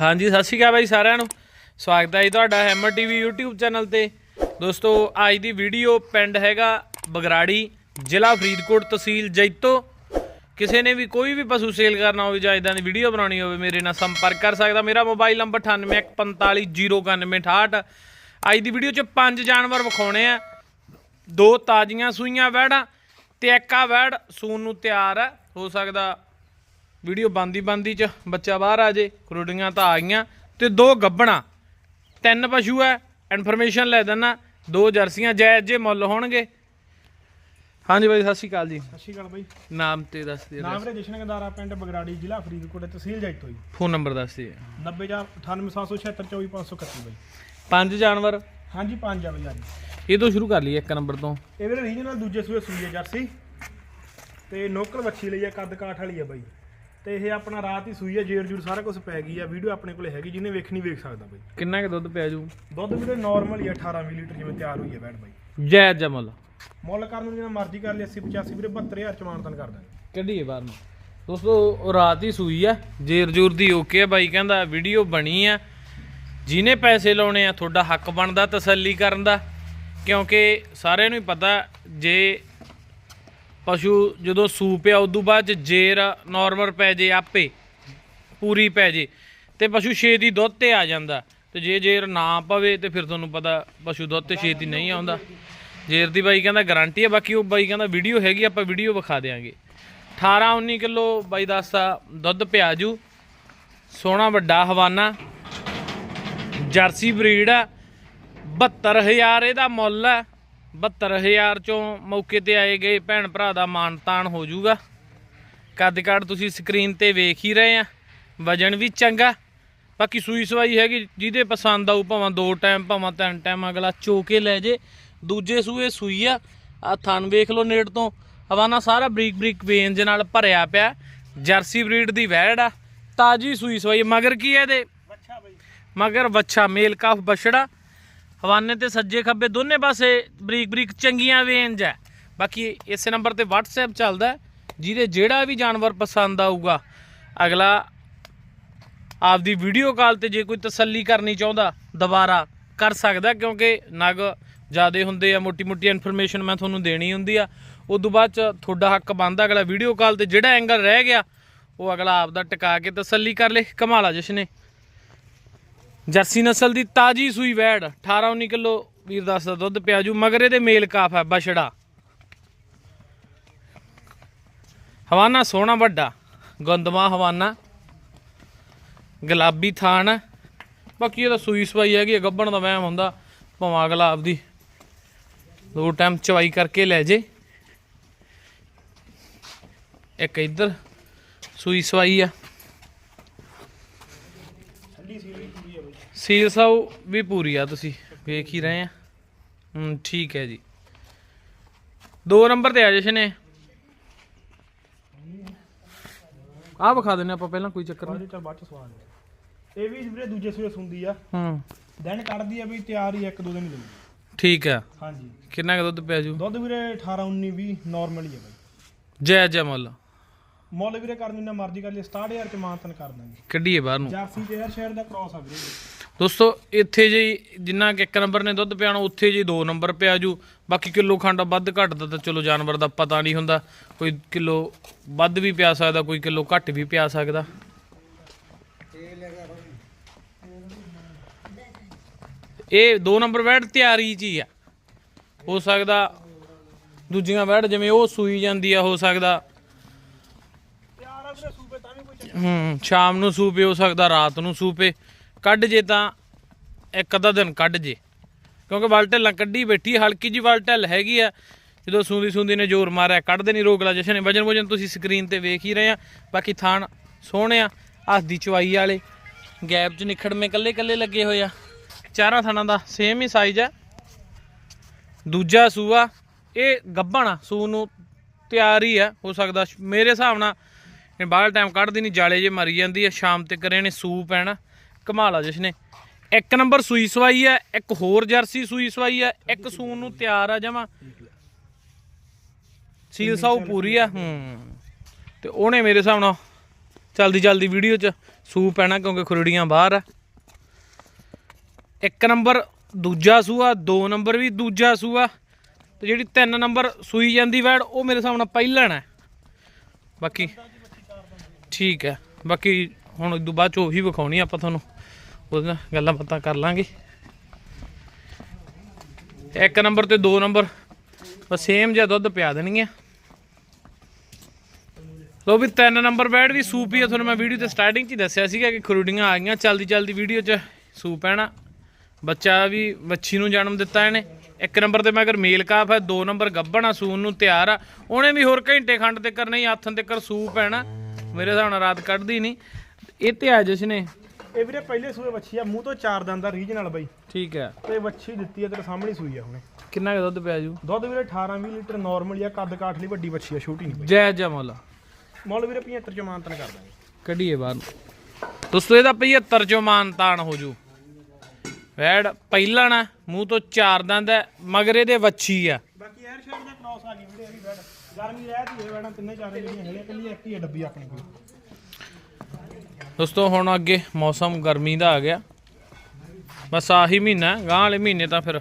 ਹਾਂਜੀ, ਸਤਿ ਸ਼੍ਰੀ ਅਕਾਲ ਬਾਈ ਸਾਰਿਆਂ ਨੂੰ। ਸਵਾਗਤ ਹੈ ਜੀ ਤੁਹਾਡਾ ਹੈਮਰ ਟੀਵੀ YouTube ਚੈਨਲ ਤੇ। ਦੋਸਤੋ, ਅੱਜ ਦੀ ਵੀਡੀਓ ਪਿੰਡ ਹੈਗਾ ਬਗਰਾੜੀ, ਜ਼ਿਲ੍ਹਾ ਫਰੀਦਕੋਟ ਤਹਿਸੀਲ ਜੈਤੋ। ਕਿਸੇ ਨੇ ਵੀ ਕੋਈ ਵੀ ਪਸ਼ੂ ਸੇਲ ਕਰਨਾ ਹੋਵੇ ਜਾਂ ਇਦਾਂ ਦੀ ਵੀਡੀਓ ਬਣਾਉਣੀ ਹੋਵੇ, ਮੇਰੇ ਨਾਲ ਸੰਪਰਕ ਕਰ ਸਕਦਾ। ਮੇਰਾ ਮੋਬਾਈਲ ਨੰਬਰ 9814509168 ਅੱਜ ਦੀ ਵੀਡੀਓ 'ਚ ਪੰਜ ਜਾਨਵਰ ਵਿਖਾਉਣੇ ਆ। ਦੋ ਤਾਜ਼ੀਆਂ ਸੂਈਆਂ ਵੈੜਾਂ ਤੇ ਇੱਕ ਵੈੜ ਸੂਣ ਨੂੰ ਤਿਆਰ ਹੈ ਹੋ ਸਕਦਾ ਵੀਡੀਓ ਬੰਦੀ ਬੰਦੀ ਚ ਬੱਚਾ ਬਾਹਰ ਆ ਜੇ ਕਰੋੜੀਆਂ ਤਾਂ ਆ ਗਈਆਂ ਤੇ ਦੋ ਗੱਬਣਾ ਤਿੰਨ ਪਸ਼ੂ ਐ ਇਨਫੋਰਮੇਸ਼ਨ ਲੈ ਦਿੰਨਾ ਦੋ ਜਰਸੀਆਂ ਜਾਇਜ਼ ਜੇ ਮੁੱਲ ਹੋਣਗੇ। ਹਾਂਜੀ ਬਾਈ ਸਤਿ ਸ਼੍ਰੀ ਅਕਾਲ ਜੀ। ਸਤਿ ਸ਼੍ਰੀ ਅਕਾਲ ਬਾਈ। ਨਾਮ ਤੇ ਦੱਸ ਦਿਓ। ਨਾਮ ਵੀਰੇ ਜਸ਼ਨ ਗੰਦਾਰਾ ਪਿੰਡ ਬਗਰਾੜੀ ਜ਼ਿਲ੍ਹਾ ਫਰੀਦਕੋਟ ਤਹਿਸੀਲ ਜੈਤੋ ਜੀ। ਫੋਨ ਨੰਬਰ ਦੱਸ ਦਿਓ। 90987762455 ਬਾਈ। ਪੰਜ ਜਾਨਵਰ? ਹਾਂਜੀ ਪੰਜ ਆ ਬਾਈ ਇਹ ਤੋਂ ਸ਼ੁਰੂ ਕਰ ਲਈਏ ਇੱਕ ਨੰਬਰ ਤੋਂ। ਇਹ ਵੀਰੇ ਰੀਜਨਲ ਦੂਜੇ ਸੂਏ ਹੈ ਜਰਸੀ। ਤੇ ਨੋਕਲ ਵੱਛੀ ਲਈ ਆ ਕੱਦ ਕਾਠ ਵਾਲੀ ਆ ਬਾਈ। ਤੇ ਇਹ ਆਪਣਾ ਰਾਤ ਹੀ ਸੂਈ ਜੇਰ ਜੂਰ ਸਾਰਾ ਕੁਝ ਪੈ ਗਈ ਆ। ਵੀਡੀਓ ਆਪਣੇ ਕੋਲੇ ਹੈਗੀ ਜਿਹਨੇ ਵੇਖਣੀ ਵੇਖ ਸਕਦਾ ਬਾਈ। ਕਿੰਨਾ ਕੁ ਦੁੱਧ ਪਿਆ ਜੂ? ਦੁੱਧ ਵੀਰੇ ਨਾਰਮਲ ਹੀ ਆ 18 20 ਲੀਟਰ ਜਿਵੇਂ ਤਿਆਰ ਹੋਈ ਹੈ ਬੈਡ ਬਾਈ। ਜਾਇਜ਼ ਜਿਹਾ ਮੁੱਲ। ਮੁੱਲ ਕਰਨ ਨੂੰ ਜਿਵੇਂ ਮਰਜ਼ੀ ਕਰ ਲਈ 80 85 ਵੀਰੇ 72000 ਚ ਮਾਨਤਨ ਕਰ ਦਾਂਗੇ ਕੱਢੀਏ ਬਾਹਰ ਨੂੰ। ਦੋਸਤੋ ਉਹ ਰਾਤ ਹੀ ਸੂਈ ਆ ਜੇਰ ਜੂਰ ਦੀ ਓਕੇ ਆ ਬਾਈ ਕਹਿੰਦਾ ਵੀਡੀਓ ਬਣੀ ਆ। ਜਿਹਨੇ ਪੈਸੇ ਲਾਉਣੇ ਆ ਤੁਹਾਡਾ ਹੱਕ ਬਣਦਾ ਤਸੱਲੀ ਕਰਨ ਦਾ। ਕਿਉਂਕਿ ਸਾਰਿਆਂ ਨੂੰ ਹੀ ਪਤਾ ਜੇ ਪਸ਼ੂ ਜਦੋਂ ਸੂ ਪਿਆ, ਉਦੋਂ ਬਾਅਦ ਚ ਜੇਰ ਨਾਰਮਲ ਪੈ ਜੇ ਆਪੇ, ਪੂਰੀ ਪੈ ਜੇ, ਤੇ ਪਸ਼ੂ ਛੇਤੀ ਦੁੱਧ ਤੇ ਆ ਜਾਂਦਾ। ਤੇ ਜੇ ਜੇਰ ਨਾ ਪਵੇ, ਤੇ ਫਿਰ ਤੁਹਾਨੂੰ ਪਤਾ ਪਸ਼ੂ ਦੁੱਧ ਤੇ ਛੇਤੀ ਨਹੀਂ ਆਉਂਦਾ। ਜੇਰ ਦੀ ਬਾਈ ਕਹਿੰਦਾ ਗਾਰੰਟੀ ਹੈ ਬਾਕੀ ਉਹ ਬਾਈ ਕਹਿੰਦਾ ਵੀਡੀਓ ਹੈਗੀ, ਆਪਾਂ ਵੀਡੀਓ ਵਿਖਾ ਦੇਾਂਗੇ 18 19 ਕਿਲੋ ਬਾਈ ਦੱਸਦਾ ਦੁੱਧ ਪਿਆ ਜੂ। ਸੋਹਣਾ ਵੱਡਾ ਹਵਾਨਾ, ਜਰਸੀ ਬਰੀਡ ਆ 72000 ਇਹਦਾ ਮੁੱਲ ਆ। 72000 ਚੋਂ ਮੌਕੇ ਤੇ ਆਏ ਗਏ ਭੈਣ ਭਰਾ ਦਾ ਮਾਣ ਤਾਣ ਹੋ ਜਾਊਗਾ। ਕੱਦ ਕਾਠ ਤੁਸੀਂ ਸਕਰੀਨ ਤੇ ਵੇਖ ਹੀ ਰਹੇ ਆ। ਵਜਨ ਵੀ ਚੰਗਾ। ਬਾਕੀ ਸੂਈ ਸਵਾਈ ਹੈਗੀ, ਜਿਹਦੇ ਪਸੰਦ ਆਊ ਭਾਵੇਂ ਦੋ ਟਾਈਮ ਭਾਵੇਂ ਤਿੰਨ ਟਾਈਮ ਅਗਲਾ ਚੋ ਕੇ ਲੈ ਜੇ। ਦੂਜੇ ਸੂਏ ਸੂਈ ਆ। ਆ ਥਣ ਵੇਖ ਲਓ ਨੇੜ ਤੋਂ। ਹਵਾਨਾ ਸਾਰਾ ਬਰੀਕ ਬਰੀਕ ਵੇਨ ਦੇ ਨਾਲ ਭਰਿਆ ਪਿਆ। ਜਰਸੀ ਬਰੀਡ ਦੀ ਵੈੜ ਆ। ਤਾਜੀ ਸੂਈ ਸਵਾਈ, ਮਗਰ ਕੀ ਹੈ ਇਹਦੇ? ਮਗਰ ਵੱਛਾ, ਮੇਲ ਕਾਫ ਬਛੜਾ। ਹਵਾਨੇ ਤੇ ਸੱਜੇ ਖੱਬੇ ਦੋਨੇ ਪਾਸੇ ਬਰੀਕ ਬਰੀਕ ਚੰਗੀਆਂ ਵੇਂਜ ਹੈ। ਬਾਕੀ ਇਸੇ ਨੰਬਰ ਤੇ WhatsApp ਚੱਲਦਾ ਜਿਹਦੇ ਜਿਹੜਾ ਵੀ ਜਾਨਵਰ ਪਸੰਦ ਆਊਗਾ। ਅਗਲਾ ਆਪਦੀ ਵੀਡੀਓ ਕਾਲ ਤੇ ਜੇ ਕੋਈ ਤਸੱਲੀ ਕਰਨੀ ਚਾਹੁੰਦਾ, ਦੁਬਾਰਾ ਕਰ ਸਕਦਾ ਕਿਉਂਕਿ ਨਗ ਜਿਆਦੇ ਹੁੰਦੇ ਆ ਮੋਟੀ ਮੋਟੀ ਇਨਫੋਰਮੇਸ਼ਨ ਮੈਂ ਤੁਹਾਨੂੰ ਦੇਣੀ ਹੁੰਦੀ ਆ। ਉਦੋਂ ਬਾਅਦ ਚ ਤੁਹਾਡਾ ਹੱਕ ਬਣਦਾ, ਅਗਲਾ ਵੀਡੀਓ ਕਾਲ ਤੇ ਜਿਹੜਾ ਐਂਗਲ ਰਹਿ ਗਿਆ, ਉਹ ਅਗਲਾ ਆਪ ਦਾ ਟਿਕਾ ਕੇ ਤਸੱਲੀ ਕਰ ਲੇ। ਕਮਾਲਾ ਜਸ਼ਨੇ ਜਰਸੀ ਨਸਲ ਦੀ ਤਾਜੀ ਸੂਈ ਵੈੜ 18 19 ਕਿਲੋ ਵੀਰ ਦੱਸ ਦਾ ਦੁੱਧ ਪਿਆ ਜੂ ਮਗਰ ਇਹਦੇ ਮੇਲ ਕਾਫ ਹੈ ਬਛੜਾ। ਹਵਾਨਾ ਸੋਹਣਾ ਵੱਡਾ ਗੰਦਮਾ ਹਵਾਨਾ ਗੁਲਾਬੀ ਥਾਨ ਹੈ। ਬਾਕੀ ਇਹਦਾ ਸੂਈ ਸਵਾਈ ਹੈਗੀ ਆ, ਗੱਭਣ ਦਾ ਵਹਿਮ ਹੁੰਦਾ ਭਾਵੇਂ ਅਗਲਾ ਆਪਦੀ ਦੋ ਟਾਈਮ ਚਵਾਈ ਕਰਕੇ ਲੈ ਜੇ। ਇੱਕ ਇੱਧਰ ਸੂਈ ਸਵਾਈ ਆ ਠੰਡੀ ਸੀਲੀ ਪੂਰੀ ਹੈ ਬਾਈ ਸੀਲ ਸਾਊ ਵੀ ਪੂਰੀ ਆ ਤੁਸੀਂ ਵੇਖ ਹੀ ਰਹੇ ਆ। ਹੂੰ ਠੀਕ ਹੈ ਜੀ। ਦੋ ਨੰਬਰ ਤੇ ਆ ਜਸ਼ਨ ਨੇ ਆ ਵਿਖਾ ਦਿੰਨੇ ਆਪਾਂ ਪਹਿਲਾਂ ਕੋਈ ਚੱਕਰ ਨਹੀਂ। ਚਲ ਬਾਅਦ ਚ ਸਵਾਲ ਇਹ ਵੀ ਵੀਰੇ ਦੂਜੇ ਸੂਏ ਸੁੰਦੀ ਆ। ਹੂੰ। ਦਿਨ ਕੱਢਦੀ ਆ ਵੀ ਤਿਆਰ ਹੀ ਇੱਕ ਦੋ ਦਿਨ ਲਈ। ਠੀਕ ਆ। ਹਾਂਜੀ। ਕਿੰਨਾ ਕੁ ਦੁੱਧ ਪਿਆ ਜੂ? ਦੁੱਧ ਵੀਰੇ 18 19 20 ਨਾਰਮਲ ਹੀ ਆ ਬਾਈ। ਜੈ ਜੈ ਮੁੱਲ। ਮੁੱਲ ਵੀਰੇ ਕਰਨ ਜਿੰਨਾ ਮਰਜ਼ੀ ਕਰ ਲਈ 67000 ਚ ਮਾਨਤਨ ਕਰ ਦਾਂਗੇ। ਕੱਢੀਏ ਬਾਹਰ ਨੂੰ। ਜਰਸੀ ਤੇ ਹਰ ਸ਼ਹਿਰ ਦਾ ਕ੍ਰਾਸ ਆ ਵੀਰੇ। ਦੋਸਤੋ ਇੱਥੇ ਜੀ ਜਿੰਨਾ ਕਿ ਇੱਕ ਨੰਬਰ ਨੇ ਦੁੱਧ ਪਿਆਣਾ ਉੱਥੇ ਜੀ ਦੋ ਨੰਬਰ ਪਿਆ ਜੂ। ਬਾਕੀ ਕਿਲੋ ਖੰਡ ਵੱਧ ਘੱਟ ਦਾ ਤਾਂ ਚਲੋ ਜਾਨਵਰ ਦਾ ਪਤਾ ਨਹੀਂ ਹੁੰਦਾ। ਕੋਈ ਕਿਲੋ ਵੱਧ ਵੀ ਪਿਆ ਸਕਦਾ ਕੋਈ ਕਿਲੋ ਘੱਟ ਵੀ ਪਿਆ ਸਕਦਾ। ਇਹ ਦੋ ਨੰਬਰ ਬੈਡ ਤਿਆਰੀ ਚ ਹੀ ਆ। ਹੋ ਸਕਦਾ ਦੂਜੀਆਂ ਬੈਡ ਜਿਵੇਂ ਉਹ ਸੂਈ ਜਾਂਦੀ ਆ ਹੋ ਸਕਦਾ। ਹੂੰ ਸ਼ਾਮ ਨੂੰ ਸੂਪੇ ਹੋ ਸਕਦਾ ਰਾਤ ਨੂੰ ਸੂਪੇ। ਕੱਢ ਜੇ ਤਾਂ ਇੱਕ ਅੱਧਾ ਦਿਨ ਕੱਢ ਜੇ। ਕਿਉਂਕਿ ਵਲਟਲ ਕੱਢੀ ਬੈਠੀ ਹਲਕੀ ਜੀ ਵਲਟਲ ਹੈਗੀ ਆ। ਜਦੋਂ ਸੂੰਦੀ ਸੂੰਦੀ ਨੇ ਜ਼ੋਰ ਮਾਰਿਆ, ਕੱਢਦੇ ਨਹੀਂ ਰੋਕ ਲਾ ਜਸ਼ਨ ਵਜਨ ਵਜਨ ਤੁਸੀਂ ਸਕਰੀਨ ਤੇ ਵੇਖ ਹੀ ਰਹੇ ਆ। ਬਾਕੀ ਥਾਣ ਸੋਹਣੇ ਆ ਹੱਥ ਦੀ ਚਵਾਈ ਵਾਲੇ। ਗੈਪ 'ਚ ਨਿਖੜਵੇਂ ਕੱਲੇ ਕੱਲੇ ਲੱਗੇ ਹੋਏ ਆ। ਚਾਰਾਂ ਥਾਣਾਂ ਦਾ ਸੇਮ ਹੀ ਸਾਈਜ਼ ਆ। ਦੂਜਾ ਸੂਆ, ਇਹ ਗੱਭਣ ਆ। ਸੂ ਨੂੰ ਤਿਆਰ ਹੀ ਆ, ਹੋ ਸਕਦਾ ਮੇਰੇ ਹਿਸਾਬ ਨਾਲ ਬਾਹਰ ਟਾਈਮ ਕੱਢਦੀ ਨਹੀਂ ਜਾਲੇ ਜੇ ਮਰੀ ਜਾਂਦੀ ਆ। ਸ਼ਾਮ ਤੇ ਕਰੇ ਨੇ ਸੂ ਪੈਣਾ। ਕਮਾਲ ਆ ਜਿਸਨੇ ਇੱਕ ਨੰਬਰ ਸੂਈ ਸਵਾਈ ਹੈ ਇੱਕ ਹੋਰ ਜਰਸੀ ਸੂਈ ਸਵਾਈ ਹੈ ਇੱਕ ਸੂਨ ਨੂੰ ਤਿਆਰ ਆ ਜਮਾ। ਸੀਲ ਸਾਊ ਪੂਰੀ ਆ, ਹੂੰ। ਤੇ ਉਹਨੇ ਮੇਰੇ ਹਿਸਾਬ ਨਾਲ ਜਲਦੀ ਜਲਦੀ ਵੀਡੀਓ 'ਚ ਸੂ ਪੈਣਾ ਕਿਉਂਕਿ ਖੁਰੜੀਆਂ ਬਾਹਰ ਆ। ਇੱਕ ਨੰਬਰ ਦੂਜਾ ਸੂਆ ਦੋ ਨੰਬਰ ਵੀ ਦੂਜਾ ਸੂਆ ਤੇ ਜਿਹੜੀ ਤਿੰਨ ਨੰਬਰ ਸੂਈ ਜਾਂਦੀ ਵੈੜ, ਉਹ ਮੇਰੇ ਹਿਸਾਬ ਨਾਲ ਪਹਿਲਾਂ ਹੈ ਬਾਕੀ ਠੀਕ ਹੈ ਬਾਕੀ ਹੁਣ ਤੋਂ ਬਾਅਦ ਚ ਉਹੀ ਵਿਖਾਉਣੀ ਆਪਾਂ ਤੁਹਾਨੂੰ। ਉਹਦੇ ਨਾਲ ਗੱਲਾਂ ਬਾਤਾਂ ਕਰ ਲਾਂਗੇ। ਇੱਕ ਨੰਬਰ ਤੇ ਦੋ ਨੰਬਰ। ਬਸ ਸੇਮ ਜਿਹਾ ਦੁੱਧ ਪਿਆ ਦੇਣਗੇ ਲੋ ਵੀ ਤਿੰਨ ਨੰਬਰ ਬੈਡ ਵੀ ਸੂਪ ਹੀ ਆ, ਤੁਹਾਨੂੰ ਮੈਂ ਵੀਡੀਓ ਤੇ ਸਟਾਰਟਿੰਗ 'ਚ ਹੀ ਦੱਸਿਆ ਸੀਗਾ ਕਿ ਖਰੂਡੀਆਂ ਆ ਗਈਆਂ, ਚਲਦੀ ਚਲਦੀ ਵੀਡੀਓ 'ਚ ਸੂਪ ਪੈਣਾ ਬੱਚਾ ਵੀ ਵੱਛੀ ਨੂੰ ਜਨਮ ਦਿੱਤਾ ਇਹਨੇ। ਇੱਕ ਨੰਬਰ ਤੇ ਮੈਂ ਅਗਰ ਮੇਲ ਕਾਫ ਹੈ, ਦੋ ਨੰਬਰ ਗੱਭਣ ਆ ਸੂਨ ਨੂੰ ਤਿਆਰ ਆ। ਉਹਨੇ ਵੀ ਹੋਰ ਘੰਟੇ ਖੰਡ ਤੇ ਕਰਨਾ ਹੀ ਹੱਥਾਂ ਤੇ ਕਰ ਸੂਪ ਪੈਣਾ ਮੇਰੇ ਹਿਸਾਬ ਨਾਲ ਰਾਤ ਕੱਢਦੀ ਨਹੀਂ। ਇਹ ਤੇ ਆ ਜਿਸ ਨੇ। ਇਹ ਵੀਰੇ ਪਹਿਲੇ ਸੂਏ ਵੱਛੀ ਆ ਮੂੰਹ ਤੋਂ ਚਾਰ ਦੰਦ ਦਾ ਰੀਜਨਲ ਬਾਈ। ਠੀਕ ਹੈ। ਤੇ ਵੱਛੀ ਦਿੱਤੀ ਆ ਤੇਰੇ ਸਾਹਮਣੇ ਸੂਈ ਆ ਹੁਣੇ। ਕਿੰਨਾ ਕੁ ਦੁੱਧ ਪਿਆ ਜੂ? ਦੁੱਧ ਵੀਰੇ 18 20 ਲੀਟਰ ਨਾਰਮਲ ਆ ਕੱਦ ਕਾਠ ਲਈ ਵੱਡੀ ਵੱਛੀ ਆ ਛੋਟੀ ਨਹੀਂ ਬਾਈ। ਜੈ ਜਮਲ ਮੁੱਲ। ਵੀਰੇ 75 ਚ ਮਾਨਤਨ ਕਰ ਦਾਂਗੇ। ਕੱਢੀਏ ਬਾਹਰ ਨੂੰ। ਦੋਸਤੋ ਇਹਦਾ 75 ਚੋਂ ਮਾਨ ਤਾਨ ਹੋ ਜੂ। ਵੈੜ ਪਹਿਲਾਂ ਨਾ ਮੂੰਹ ਤੋਂ ਚਾਰ ਦੰਦ ਹੈ ਮਗਰ ਇਹਦੇ ਵੱਛੀ ਆ। ਬਾਕੀ 에ਅਰ ਸ਼ੇਡ ਦਾ ਕ੍ਰਾਸ ਆ ਗਈ ਵੀਰੇ ਇਹ ਵੀ ਬੈਡ ਗਰਮੀ ਰਹਿ ਤੀ ਬੈਡਾਂ ਤਿੰਨੇ ਚਾਰੇ ਜਿਹੜੀਆਂ ਹੈਗੀਆਂ ਕੱਲੀ ਆ ਡੱਬੀ ਆਪਣੇ ਕੋਲ। ਦੋਸਤੋ ਹੁਣ ਅੱਗੇ ਮੌਸਮ ਗਰਮੀ ਦਾ ਆ ਗਿਆ। ਬਸ ਆਹੀ ਮਹੀਨਾ ਗਾਂ ਵਾਲੇ ਮਹੀਨੇ ਤਾਂ ਫਿਰ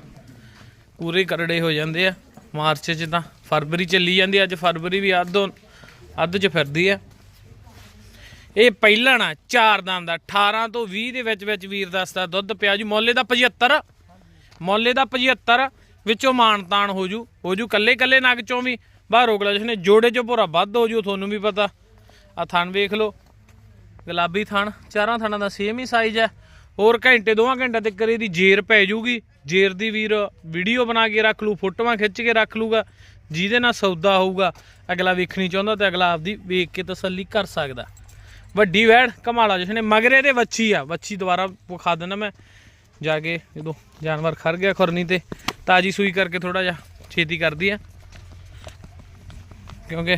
ਪੂਰੇ ਕਰੜੇ ਹੋ ਜਾਂਦੇ ਆ। ਮਾਰਚ 'ਚ ਤਾਂ ਫਰਵਰੀ ਚੱਲੀ ਜਾਂਦੀ ਆ, ਅੱਜ ਫਰਵਰੀ ਵੀ ਅੱਧੋਂ ਅੱਧ 'ਚ ਫਿਰਦੀ ਆ। ਇਹ ਪਹਿਲਾਂ ਨਾ ਚਾਰ ਦੰਦ ਦਾ 18 ਤੋਂ 20 ਦੇ ਵਿੱਚ ਵਿੱਚ ਵੀਰ ਦੱਸਦਾ ਦੁੱਧ ਪਿਆ ਜੂ ਮੌਲੇ ਦਾ 75 ਮੌਲੇ ਦਾ 75 ਵਿੱਚੋਂ ਮਾਨਤਾਨ ਹੋ ਜੂ ਹੋ ਜੂ ਕੱਲੇ ਕੱਲੇ ਨਗ ਚੋਂ ਵੀ। ਬਾਹਰ ਰੋਗਲਾ ਜਿਸਨੇ ਜੋੜੇ ਚੋਂ ਭੋਰਾ ਵੱਧ ਹੋ ਜੂ ਤੁਹਾਨੂੰ ਵੀ ਪਤਾ। ਆ ਥਣ ਵੇਖ ਲਓ। ਗੁਲਾਬੀ ਥਣ, ਚਾਰਾਂ ਥਣਾਂ ਦਾ ਸੇਮ ਹੀ ਸਾਈਜ਼ ਹੈ। ਹੋਰ ਘੰਟੇ, ਦੋਵਾਂ ਘੰਟੇ ਤੱਕ ਇਹਦੀ ਜੇਰ ਪੈ ਜੂਗੀ ਜੇਰ ਦੀ ਵੀਰ ਵੀਡੀਓ ਬਣਾ ਕੇ ਰੱਖ ਲੂ ਫੋਟੋਆਂ ਖਿੱਚ ਕੇ ਰੱਖ ਲੂਗਾ ਜਿਹਦੇ ਨਾਲ ਸੌਦਾ ਹੋਊਗਾ। ਅਗਲਾ ਵੇਖਣੀ ਚਾਹੁੰਦਾ ਤੇ ਅਗਲਾ ਆਪਦੀ ਵੇਖ ਕੇ ਤਸੱਲੀ ਕਰ ਸਕਦਾ। ਵੱਡੀ ਵੈੜ ਕਮਾਲਾ ਜਿਸਨੇ ਮਗਰੇ ਦੇ ਵੱਛੀ ਆ। ਵੱਛੀ ਦੁਬਾਰਾ ਵਿਖਾ ਦਿੰਦਾ ਮੈਂ। ਜਾ ਕੇ ਜਦੋਂ ਜਾਨਵਰ ਖੜ ਗਿਆ ਖੁਰਨੀ ਤੇ, ਤਾਜੀ ਸੂਈ ਕਰਕੇ ਥੋੜਾ ਜਿਹਾ ਛੇਤੀ ਕਰਦੀ ਆ। ਕਿਉਂਕਿ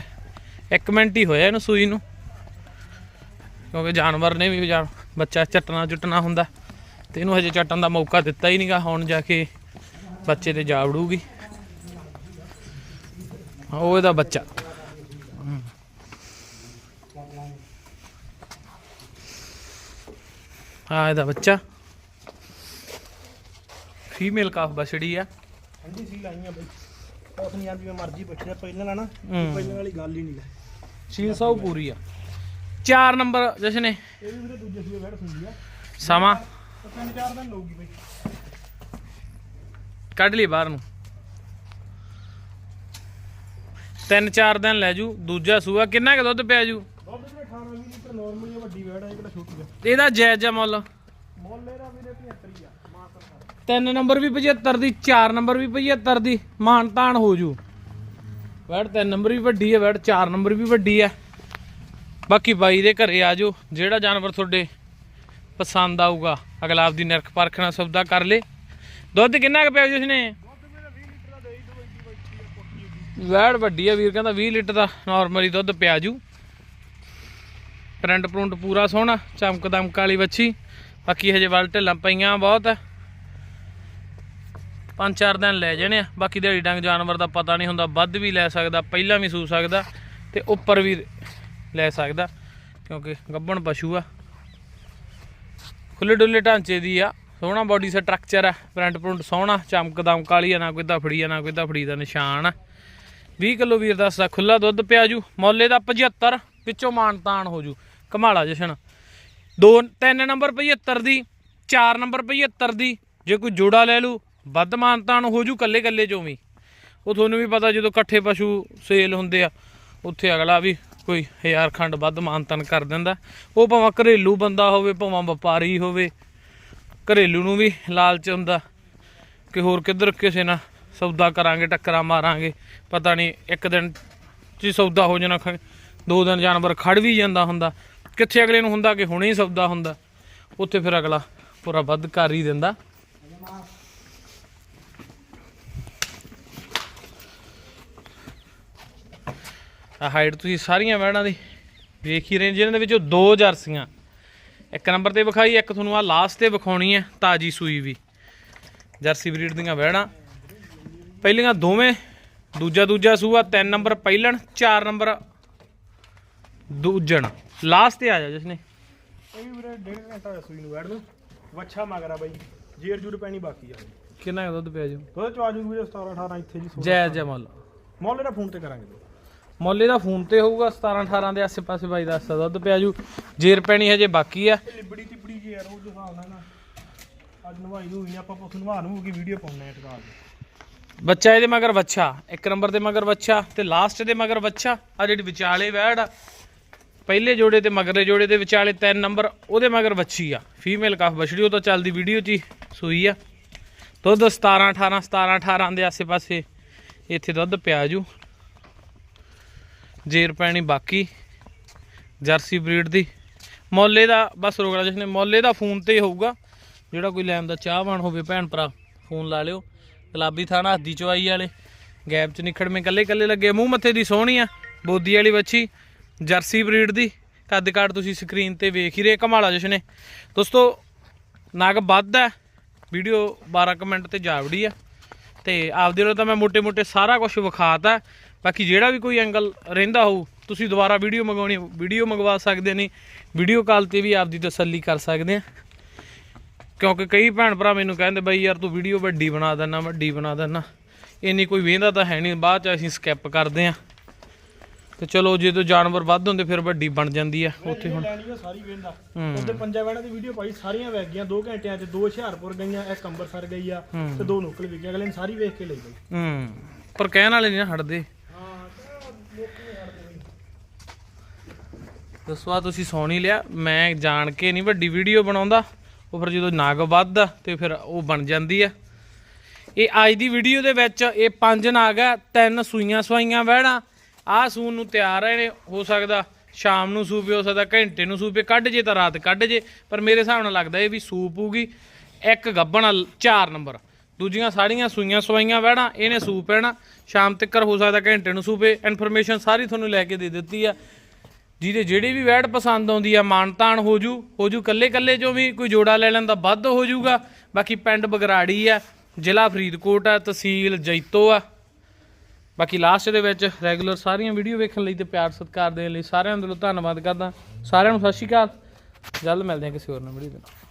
1 ਮਿੰਟ ਹੀ ਹੋਇਆ ਇਹਨੂੰ ਸੂਈ ਨੂੰ। ਕਿਉਂਕਿ ਜਾਨਵਰ ਨੇ ਵੀ ਬੱਚਾ ਚੱਟਣਾ ਚੁੱਟਣਾ ਹੁੰਦਾ ਤੇ ਇਹਨੂੰ ਹਜੇ ਚੱਟਣ ਦਾ ਮੌਕਾ ਦਿੱਤਾ ਹੀ ਨਹੀਂਗਾ ਹੁਣ ਜਾ ਕੇ ਬੱਚੇ ਤੇ ਜਾ ਵੜੂਗੀ। ਉਹ ਇਹਦਾ ਬੱਚਾ। ਆ ਇਹਦਾ ਬੱਚਾ। ਫੀਮੇਲ ਕਾਫ ਬਛੜੀ ਆ। ਠੰਡੀ ਸੀ ਲਾਈਆਂ ਬਈ। ਉਸ ਨਹੀਂ ਆਂਦੀ ਮੈਂ ਮਰਜ਼ੀ ਪੁੱਛਿਆ ਪਹਿਲਾਂ ਹੂੰ। ਪਹਿਲਾਂ ਵਾਲੀ ਗੱਲ ਹੀ ਨਹੀਂ ਲੈ ਸੀਲ ਸੌ ਪੂਰੀ ਆ। ਚਾਰ ਨੰਬਰ ਜਸ਼ਨ ਇਹ ਵੀ ਵੀਰੇ ਦੂਜੇ ਸੂਏ ਬੈਠ ਹੁੰਦੀ ਆ ਸਮਾਂ। ਤਿੰਨ ਚਾਰ ਦਿਨ ਲਊਗੀ ਬਈ ਕੱਢ ਲਈ ਬਾਹਰ ਨੂੰ। ਤਿੰਨ ਚਾਰ ਦਿਨ ਲੈ ਜੂ, ਦੂਜਾ ਸੂਆ। ਕਿੰਨਾ ਕ ਦੁੱਧ ਪਿਆ ਜੂ? ਦੁੱਧ ਵੀਰੇ 18 ਲੀਟਰ ਨਾਰਮਲ ਵੱਡੀ ਬੈਡ ਆ ਇਹ ਕਿਹੜਾ ਛੋਟੀ ਆ ਇਹਦਾ ਜਾਇਜ਼ ਜਿਹਾ ਮੁੱਲ। ਮੁੱਲ ਇਹਦਾ ਵੀਰੇ 75 ਆ ਤਿੰਨ ਨੰਬਰ ਵੀ 75 ਦੀ, ਚਾਰ ਨੰਬਰ ਵੀ 75 ਦੀ। ਮਾਨ ਤਾਨ ਹੋ ਜੂ। ਵੈੜ, ਤਿੰਨ ਨੰਬਰ ਵੀ ਵੱਡੀ ਹੈ ਵੈੜ, ਚਾਰ ਨੰਬਰ ਵੀ ਵੱਡੀ ਹੈ ਬਾਕੀ ਬਾਈ ਦੇ ਘਰੇ ਆ ਜਾਓ ਜਿਹੜਾ ਜਾਨਵਰ ਤੁਹਾਡੇ ਪਸੰਦ ਆਊਗਾ। ਅਗਲਾ ਆਪਦੀ ਨਿਰਖ ਪਰਖ ਨਾਲ ਸੌਦਾ ਕਰ ਲੇ। ਦੁੱਧ ਕਿੰਨਾ ਕੁ ਪਿਆ ਜੀ ਉਸਨੇ? ਵੈੜ ਵੱਡੀ ਆ ਵੀਰ, ਕਹਿੰਦਾ 20 ਲੀਟਰ ਦਾ ਨਾਰਮਲੀ ਦੁੱਧ ਪਿਆ ਜੂ। ਪ੍ਰਿੰਟ ਪ੍ਰੁੰਟ ਪੂਰਾ ਸੋਹਣਾ, ਚਮਕ ਦਮਕ ਵਾਲੀ ਵੱਛੀ। ਬਾਕੀ ਹਜੇ ਵੱਲ ਢਿੱਲਾਂ ਪਈਆਂ ਬਹੁਤ। ਪੰਜ ਚਾਰ ਦਿਨ ਲੈ ਜਾਣੇ ਆ। ਬਾਕੀ ਦਿਹਾੜੀ ਡੰਗ ਜਾਨਵਰ ਦਾ ਪਤਾ ਨਹੀਂ ਹੁੰਦਾ, ਵੱਧ ਵੀ ਲੈ ਸਕਦਾ, ਪਹਿਲਾਂ ਵੀ ਸੂ ਸਕਦਾ। ਤੇ ਉੱਪਰ ਵੀ ਲੈ ਸਕਦਾ, ਕਿਉਂਕਿ ਗੱਬਣ ਪਸ਼ੂ ਆ। ਖੁੱਲੇ ਡੁੱਲੇ ਢਾਂਚੇ ਦੀ ਆ, ਸੋਹਣਾ ਬਾਡੀ ਸਟਰਕਚਰ ਆ ਪ੍ਰਿੰਟ ਪ੍ਰੁੰਟ ਸੋਹਣਾ ਚਮਕਦਮ ਕਾਲੀ ਆ, ਨਾ ਕੋਈ ਦਫੜੀ ਆ, ਨਾ ਕੋਈ ਦਫੜੀ ਦਾ ਨਿਸ਼ਾਨ ਆ। 20 ਕਿਲੋ ਵੀਰ ਦੱਸਦਾ ਖੁੱਲਾ ਦੁੱਧ ਪਿਆ ਜੂ, ਮੌਲੇ ਦਾ 75 ਵਿੱਚੋਂ ਮਾਨਤਾਨ ਹੋ ਜੂ, ਕਮਾਲਾ ਜਸ਼ਨ। ਦੋ, ਤਿੰਨ ਨੰਬਰ 75 ਦੀ, ਚਾਰ ਨੰਬਰ 75 ਦੀ, ਜੇ ਕੋਈ ਜੋੜਾ ਲੈ ਲੂ, ਵੱਧ ਮਾਨਤਾਨ ਹੋ ਜੂ ਕੱਲੇ ਕੱਲੇ ਚੋਂ ਵੀ। ਉਹ ਤੁਹਾਨੂੰ ਵੀ ਪਤਾ ਜਦੋਂ ਇਕੱਠੇ ਪਸ਼ੂ ਸੇਲ ਹੁੰਦੇ ਆ, ਉੱਥੇ ਅਗਲਾ ਵੀ ਕੋਈ ਹਜ਼ਾਰ ਖੰਡ ਵੱਧ ਮਾਨਤਨ ਕਰ ਦਿੰਦਾ। ਉਹ ਭਾਵੇਂ ਘਰੇਲੂ ਬੰਦਾ ਹੋਵੇ, ਭਾਵੇਂ ਵਪਾਰੀ ਹੋਵੇ, ਘਰੇਲੂ ਨੂੰ ਵੀ ਲਾਲਚ ਹੁੰਦਾ ਕਿ ਹੋਰ ਕਿੱਧਰ ਕਿਸੇ ਨਾਲ ਸੌਦਾ ਕਰਾਂਗੇ, ਟੱਕਰਾਂ ਮਾਰਾਂਗੇ। ਪਤਾ ਨਹੀਂ ਇੱਕ ਦਿਨ 'ਚ ਹੀ ਸੌਦਾ ਹੋ ਜਾਣਾ ਦੋ ਦਿਨ ਜਾਨਵਰ ਖੜ ਵੀ ਜਾਂਦਾ ਹੁੰਦਾ। ਕਿੱਥੇ ਅਗਲੇ ਨੂੰ ਹੁੰਦਾ ਕਿ ਹੁਣੇ ਹੀ ਸੌਦਾ ਹੁੰਦਾ। ਉੱਥੇ ਫਿਰ ਅਗਲਾ ਪੂਰਾ ਵੱਧ ਕਰ ਹੀ ਦਿੰਦਾ। ਆ ਹਾਈਟ ਤੁਸੀਂ ਸਾਰੀਆਂ ਵੈੜਾਂ ਦੀ ਵੇਖ ਹੀ ਰਹੇ ਜਿਹਨਾਂ ਦੇ ਵਿੱਚੋਂ ਦੋ ਜਰਸੀਆਂ। ਇੱਕ ਨੰਬਰ ਤੇ ਵਿਖਾਈ ਇੱਕ ਤੁਹਾਨੂੰ ਆ ਲਾਸਟ ਤੇ ਵਿਖਾਉਣੀ ਹੈ ਤਾਜੀ ਸੂਈ ਵੀ। ਜਰਸੀ ਬਰੀਡ ਦੀਆਂ ਵੈੜਾਂ ਪਹਿਲੀਆਂ ਦੋਵੇਂ ਦੂਜਾ ਦੂਜਾ ਸੂਆ ਤਿੰਨ ਨੰਬਰ ਪਹਿਲਣ ਚਾਰ ਨੰਬਰ ਦੂਜਣ। ਲਾਸਟ ਤੇ ਆ ਜਾ ਜਸਨੇ। ਇਹ ਵੀ ਵੀਰੇ ਡੇਢ ਘੰਟਾ ਹੋਇਆ ਸੂਈ ਨੂੰ ਨੂੰ। ਵੱਛਾ ਮਗਰਾ ਬਾਈ। ਜੇਰ ਜੂਰ ਪੈਣੀ ਬਾਕੀ ਆ। ਕਿੰਨਾ ਦੁੱਧ ਪਿਆ ਜੀ? ਉਹਦੇ ਚ ਵੀਰੇ 17 18 ਇੱਥੇ ਜੀ ਜੈ ਜੈ ਮੁੱਲ। ਮੁੱਲ ਇਹਦਾ ਫੋਨ ਤੇ ਕਰਾਂਗੇ। ਮੁੱਲ ਇਹਦਾ ਫੋਨ ਤੇ ਹੋਊਗਾ 17 18 ਦੇ ਆਸੇ-ਪਾਸੇ ਬਾਈ ਦੱਸਦਾ ਦੁੱਧ ਪਿਆ ਜੂ। ਜੇਰ ਪੈਣੀ ਹਜੇ ਬਾਕੀ ਆ। ਲਿਬੜੀ ਤਿਬੜੀ ਜੀ ਯਾਰ ਉਹ ਦੇ ਨਾਲ ਨਾ ਅੱਜ ਨਵਾਈ ਨੂੰ ਵੀ ਆਪਾਂ ਪੁੱਤ ਨਵਾ ਨੂੰ ਕੀ ਵੀਡੀਓ ਪਾਉਣੇ ਆ ਟਕਾਰ ਦੀ ਬੱਚਾ ਇਹਦੇ ਮਗਰ ਬੱਚਾ ਇੱਕ ਨੰਬਰ ਦੇ ਮਗਰ ਬੱਚਾ ਤੇ ਲਾਸਟ ਦੇ ਮਗਰ ਬੱਚਾ ਆ ਜਿਹੜੀ ਵਿਚਾਲੇ ਵੈੜ ਆ। ਪਹਿਲੇ ਜੋੜੇ ਤੇ ਮਗਰਲੇ ਜੋੜੇ ਦੇ ਵਿਚਾਲੇ ਤਿੰਨ ਨੰਬਰ ਉਹਦੇ ਮਗਰ ਬੱਚੀ ਆ। ਫੀਮੇਲ ਕਾਫ ਬਛੜੀ ਉਹ ਤਾਂ ਚੱਲਦੀ ਵੀਡੀਓ 'ਚ ਸੂਈ ਆ। ਦੁੱਧ 17 18 17 18 ਦੇ ਆਸੇ-ਪਾਸੇ ਇੱਥੇ ਦੁੱਧ ਪਿਆ ਜੂ। ਜੇਰ ਪੈਣੀ ਬਾਕੀ, ਜਰਸੀ ਬਰੀਡ ਦੀ। ਮੌਲੇ ਦਾ ਬਸ ਰੋਗੜਾ ਜਿਸ ਨੇ ਮੌਲੇ ਦਾ ਫੋਨ ਤੇ ਹੋਊਗਾ। ਜਿਹੜਾ ਕੋਈ ਲੈਣ ਦਾ ਚਾਹਵਾਨ ਹੋਵੇ ਭੈਣ ਭਰਾ, ਫੋਨ ਲਾ ਲਿਓ। ਗੁਲਾਬੀ ਥਾਣਾ ਹੱਦੀ ਚਵਾਈ ਵਾਲੇ। ਗੈਪ ਚ ਨਿਖੜਵੇਂ ਕੱਲੇ ਕੱਲੇ ਲੱਗੇ। ਮੂੰਹ ਮੱਥੇ ਦੀ ਸੋਹਣੀ ਆ, ਬੋਦੀ ਵਾਲੀ ਬੱਚੀ ਜਰਸੀ ਬਰੀਡ ਦੀ। ਕੱਦ ਕਾਟ ਤੁਸੀਂ ਸਕਰੀਨ ਤੇ ਵੇਖ ਹੀ ਰਹੇ ਕਮਾਲਾ ਜਿਸ ਨੇ ਦੋਸਤੋ, ਨਗ ਵੱਧ ਹੈ। ਵੀਡੀਓ 12 ਕਮੈਂਟ ਤੇ ਜਾਵੜੀ ਆ। ਤੇ ਆਪਦੇ ਵੱਲੋਂ ਤਾਂ ਮੈਂ ਮੋٹے ਮੋٹے ਸਾਰਾ ਕੁਝ ਵਿਖਾਤਾ। ਬਾਕੀ ਜਿਹੜਾ ਵੀ ਕੋਈ ਐਂਗਲ ਰਹਿੰਦਾ ਹੋਊ ਤੁਸੀਂ ਦੁਬਾਰਾ ਵੀਡੀਓ ਮੰਗਵਾਉਣੀ ਵੀਡੀਓ ਮੰਗਵਾ ਸਕਦੇ ਨੇ। ਵੀਡੀਓ ਕਾਲ ਤੇ ਵੀ ਆਪਦੀ ਤਸੱਲੀ ਕਰ ਸਕਦੇ ਆ। ਕਿਉਂਕਿ ਕਈ ਭੈਣ ਭਰਾ ਮੈਨੂੰ ਕਹਿੰਦੇ ਬਈ ਯਾਰ ਤੂੰ ਵੀਡੀਓ ਵੱਡੀ ਬਣਾ ਦੇਣਾ ਵੱਡੀ ਬਣਾ ਦੇਣਾ ਇੰਨੀ ਕੋਈ ਵੇਂਦਾ ਤਾਂ ਹੈ ਨਹੀਂ ਬਾਅਦ ਚ ਅਸੀਂ ਸਕਿਪ ਕਰਦੇ ਆ। ਤੇ ਚਲੋ ਜਦੋਂ ਜਾਨਵਰ ਵੱਧ ਹੁੰਦੇ ਫਿਰ ਵੱਡੀ ਬਣ ਜਾਂਦੀ ਆ ਉੱਥੇ ਹੁਣ। ਸਾਰੀ ਵੇਂਦਾ। ਉਹਦੇ ਪੰਜਾ ਵੈਣਾ ਦੀ ਵੀਡੀਓ ਪਾਈ ਸਾਰੀਆਂ ਵਗ ਗਈਆਂ 2 ਘੰਟਿਆਂ ਚ ਦੋ ਹੁਸ਼ਿਆਰਪੁਰ ਗਈਆਂ ਇੱਕ ਅੰਮ੍ਰਿਤਸਰ ਗਈ ਆ। ਤੇ ਦੋ ਨੁਕਲ ਵਿਕ ਅਗਲੇ ਨੇ ਸਾਰੀ ਵੇਖ ਕੇ ਲਈ। ਗਈ ਹੂੰ। ਪਰ ਕਹਿਣ ਵਾਲੇ ਨਹੀਂ ਨਾ ਹਟਦੇ ਹਾਂ ਤੇ ਲੋਕੀ ਨਹੀਂ ਹਟਦੇ ਬਈ। ਦੱਸੋ ਆ ਤੁਸੀਂ ਸੁਣ ਹੀ ਲਿਆ, ਮੈਂ ਜਾਣ ਕੇ ਨਹੀਂ ਵੱਡੀ ਵੀਡੀਓ ਬਣਾਉਂਦਾ, ਉਹ ਫਿਰ ਜਦੋਂ ਨਾਗ ਵੱਧਦਾ ਤੇ ਫਿਰ ਉਹ ਬਣ ਜਾਂਦੀ ਆ। ਇਹ ਅੱਜ ਦੀ ਵੀਡੀਓ ਦੇ ਵਿੱਚ ਇਹ ਪੰਜ ਨਾਗ ਆ, ਤਿੰਨ ਸੂਈਆਂ ਸਵਾਈਆਂ ਵਹਿਣਾ, ਆਹ ਸੂਣ ਨੂੰ ਤਿਆਰ ਹੈ ਹੋ ਸਕਦਾ ਸ਼ਾਮ ਨੂੰ ਸੂਪੇ, ਹੋ ਸਕਦਾ ਘੰਟੇ ਨੂੰ ਸੂਪੇ, ਕੱਢ ਜੇ ਤਾਂ ਰਾਤ ਕੱਢ ਜੇ, ਪਰ ਮੇਰੇ ਹਿਸਾਬ ਨਾਲ ਲੱਗਦਾ ਇਹ ਵੀ ਸੂਪ ਹੋਊਗੀ। ਇੱਕ ਗੱਬਣ 4 ਨੰਬਰ। ਦੂਜੀਆਂ ਸਾਰੀਆਂ ਸੂਈਆਂ ਸਵਾਈਆਂ ਵਹਿਣਾ, ਇਹਨੇ ਸੂਪ ਪੈਣਾ, ਸ਼ਾਮ ਤੱਕਰ ਹੋ ਸਕਦਾ ਘੰਟੇ ਨੂੰ ਸੂਪੇ ਇਨਫੋਰਮੇਸ਼ਨ ਸਾਰੀ ਤੁਹਾਨੂੰ ਲੈ ਕੇ ਦੇ ਦਿੱਤੀ ਆ। ਜਿਹਦੇ ਜਿਹੜੀ ਵੀ ਵੈਟ ਪਸੰਦ ਆਉਂਦੀ ਆ ਮਾਨਤਾਨ ਹੋ ਜੂ ਹੋ ਜੂ ਕੱਲੇ ਕੱਲੇ ਚੋਂ ਵੀ ਕੋਈ ਜੋੜਾ ਲੈ ਲੈਂਦਾ ਵੱਧ ਹੋ ਜੂਗਾ। ਬਾਕੀ ਪਿੰਡ ਬਗਰਾੜੀ ਆ, ਜ਼ਿਲ੍ਹਾ ਫਰੀਦਕੋਟ ਆ, ਤਹਿਸੀਲ ਜੈਤੋ ਆ। ਬਾਕੀ ਲਾਸਟ ਦੇ ਵਿੱਚ ਰੈਗੂਲਰ ਸਾਰੀਆਂ ਵੀਡੀਓ ਵੇਖਣ ਲਈ ਤੇ ਪਿਆਰ ਸਤਿਕਾਰ ਦੇਣ ਲਈ ਸਾਰਿਆਂ ਦਾ ਦਿਲੋਂ ਧੰਨਵਾਦ ਕਰਦਾ। ਸਾਰਿਆਂ ਨੂੰ ਸਤਿ ਸ਼੍ਰੀ ਅਕਾਲ। ਜਲਦ ਮਿਲਦੇ ਹਾਂ ਕਿਸੇ ਹੋਰ ਨਵੀਂ ਵੀਡੀਓ ਦੇ ਨਾਲ।